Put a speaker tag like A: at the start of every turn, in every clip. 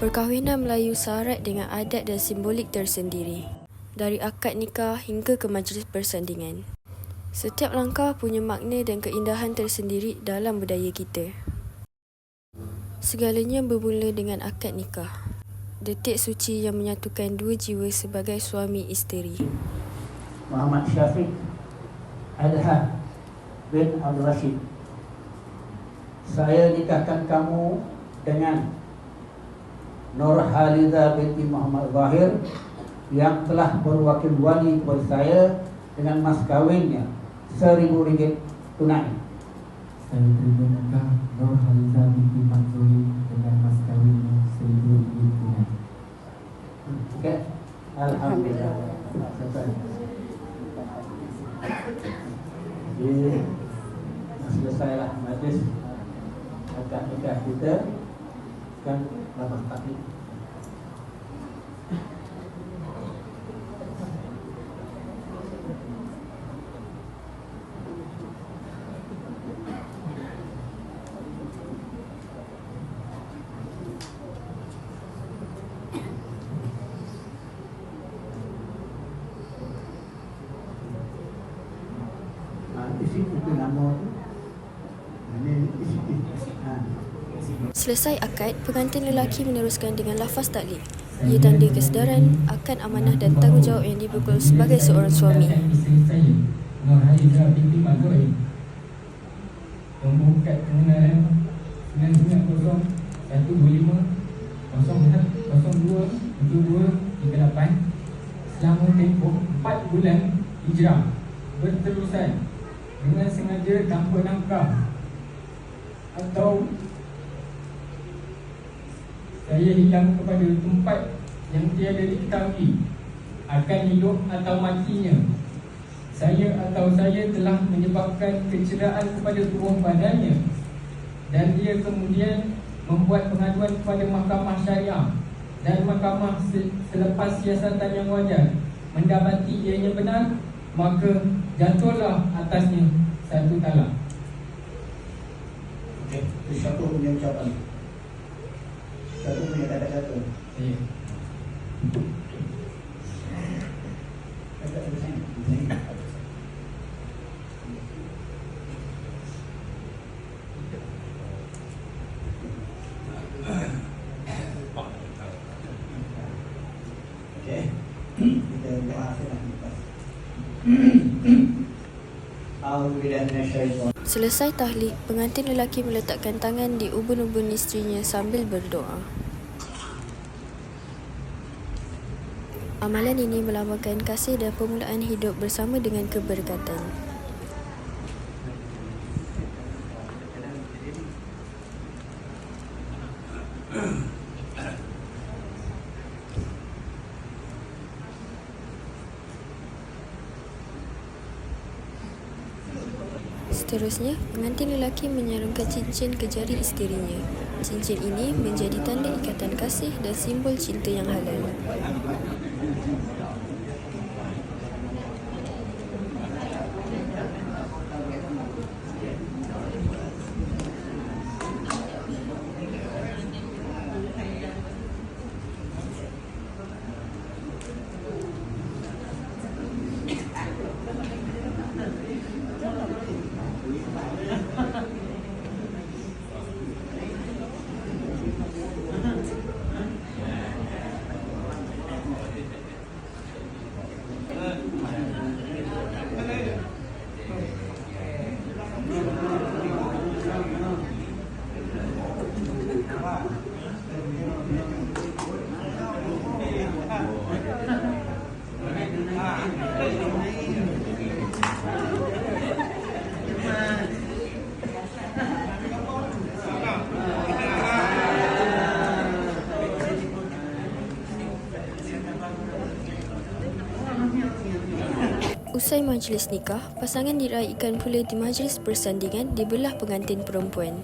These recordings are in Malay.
A: Perkahwinan Melayu syarat dengan adat dan simbolik tersendiri. Dari akad nikah hingga ke majlis persandingan. Setiap langkah punya makna dan keindahan tersendiri dalam budaya kita. Segalanya bermula dengan akad nikah. Detik suci yang menyatukan dua jiwa sebagai suami isteri.
B: Muhammad Syafiq Adha bin Abdul Rashid Saya nikahkan kamu dengan Nur Haliza binti Muhammad Zahir yang telah berwakil wali kepada saya dengan mas kawinnya seribu ringgit tunai.
C: Saya terima nikah Nur Haliza binti Manzuri dengan mas kawinnya seribu ringgit tunai.
B: Okey. Alhamdulillah. Jadi selesailah majlis akad nikah kita kan lama tapi Tu nama tu.
A: Selesai akad, pengantin lelaki meneruskan dengan lafaz taklid. Ia tanda kesedaran, akan amanah dan tanggungjawab yang dipikul sebagai seorang suami.
C: Isteri saya, Nur Haliza binti Manzuri. Nombor kad pengenalan 990 125 01 02 72 38 selama tempoh 4 bulan hijrah berterusan dengan sengaja tanpa nangkah atau saya hilang kepada tempat yang tiada diketahui akan hidup atau matinya. Saya atau saya telah menyebabkan kecederaan kepada tubuh badannya dan dia kemudian membuat pengaduan kepada mahkamah syariah dan mahkamah se- selepas siasatan yang wajar mendapati ianya benar maka jatuhlah atasnya satu talak.
B: Okey, itu satu punya ucapan. Satu punya Kata-kata sini. Sini. Okey. Kita doa kita lepas.
A: Selesai tahlil, pengantin lelaki meletakkan tangan di ubun-ubun isterinya sambil berdoa. Amalan ini melambangkan kasih dan permulaan hidup bersama dengan keberkatan. Seterusnya, pengantin lelaki menyarungkan cincin ke jari isterinya. Cincin ini menjadi tanda ikatan kasih dan simbol cinta yang halal. Usai majlis nikah, pasangan diraikan pula di majlis persandingan di belah pengantin perempuan.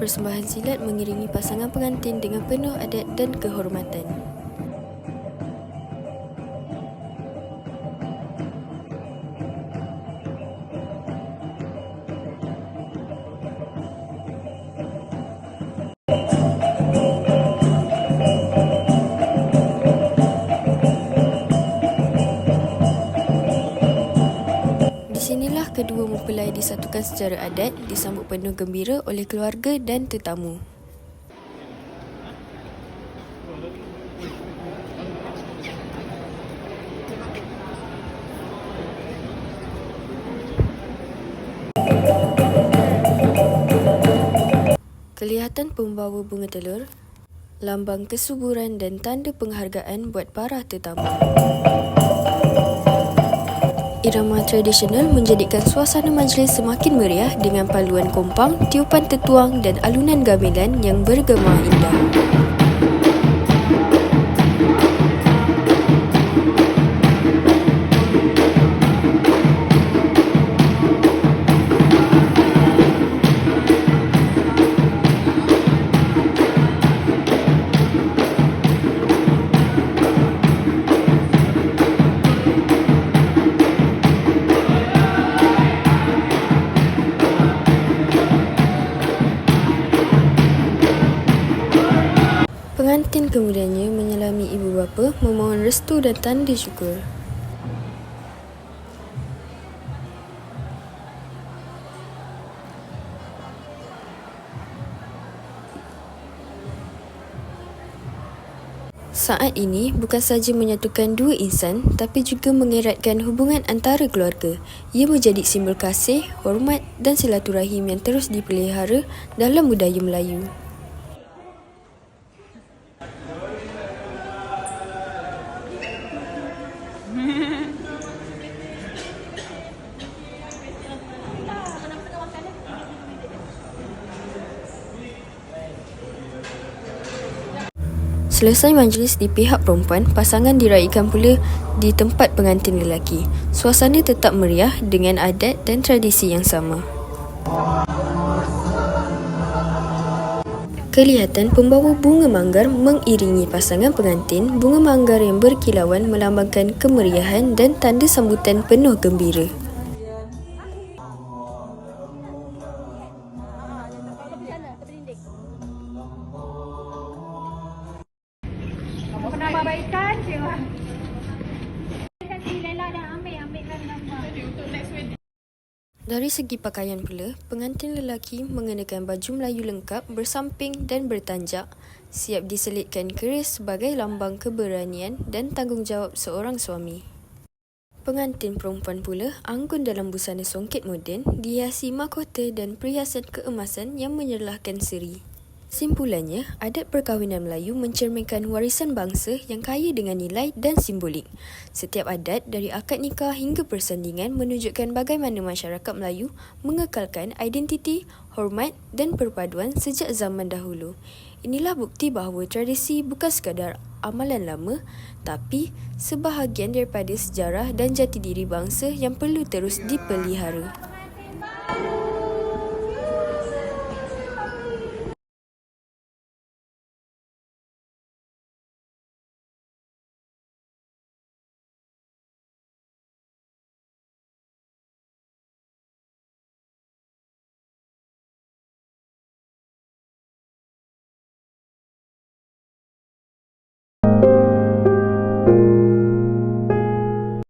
A: Persembahan silat mengiringi pasangan pengantin dengan penuh adat dan kehormatan. Disatukan secara adat disambut penuh gembira oleh keluarga dan tetamu. Kelihatan pembawa bunga telur, lambang kesuburan dan tanda penghargaan buat para tetamu. Irama tradisional menjadikan suasana majlis semakin meriah dengan paluan kompang, tiupan tetuang dan alunan gamelan yang bergema indah. Pengantin kemudiannya menyelami ibu bapa memohon restu dan tanda syukur. Saat ini bukan sahaja menyatukan dua insan tapi juga mengeratkan hubungan antara keluarga. Ia menjadi simbol kasih, hormat dan silaturahim yang terus dipelihara dalam budaya Melayu. Selesai majlis di pihak perempuan, pasangan diraikan pula di tempat pengantin lelaki. Suasana tetap meriah dengan adat dan tradisi yang sama. Kelihatan pembawa bunga manggar mengiringi pasangan pengantin. Bunga manggar yang berkilauan melambangkan kemeriahan dan tanda sambutan penuh gembira. Dari segi pakaian pula, pengantin lelaki mengenakan baju Melayu lengkap bersamping dan bertanjak, siap diselitkan keris sebagai lambang keberanian dan tanggungjawab seorang suami. Pengantin perempuan pula anggun dalam busana songket moden, dihiasi mahkota dan perhiasan keemasan yang menyerlahkan seri. Simpulannya, adat perkahwinan Melayu mencerminkan warisan bangsa yang kaya dengan nilai dan simbolik. Setiap adat dari akad nikah hingga persandingan menunjukkan bagaimana masyarakat Melayu mengekalkan identiti, hormat dan perpaduan sejak zaman dahulu. Inilah bukti bahawa tradisi bukan sekadar amalan lama, tapi sebahagian daripada sejarah dan jati diri bangsa yang perlu terus dipelihara.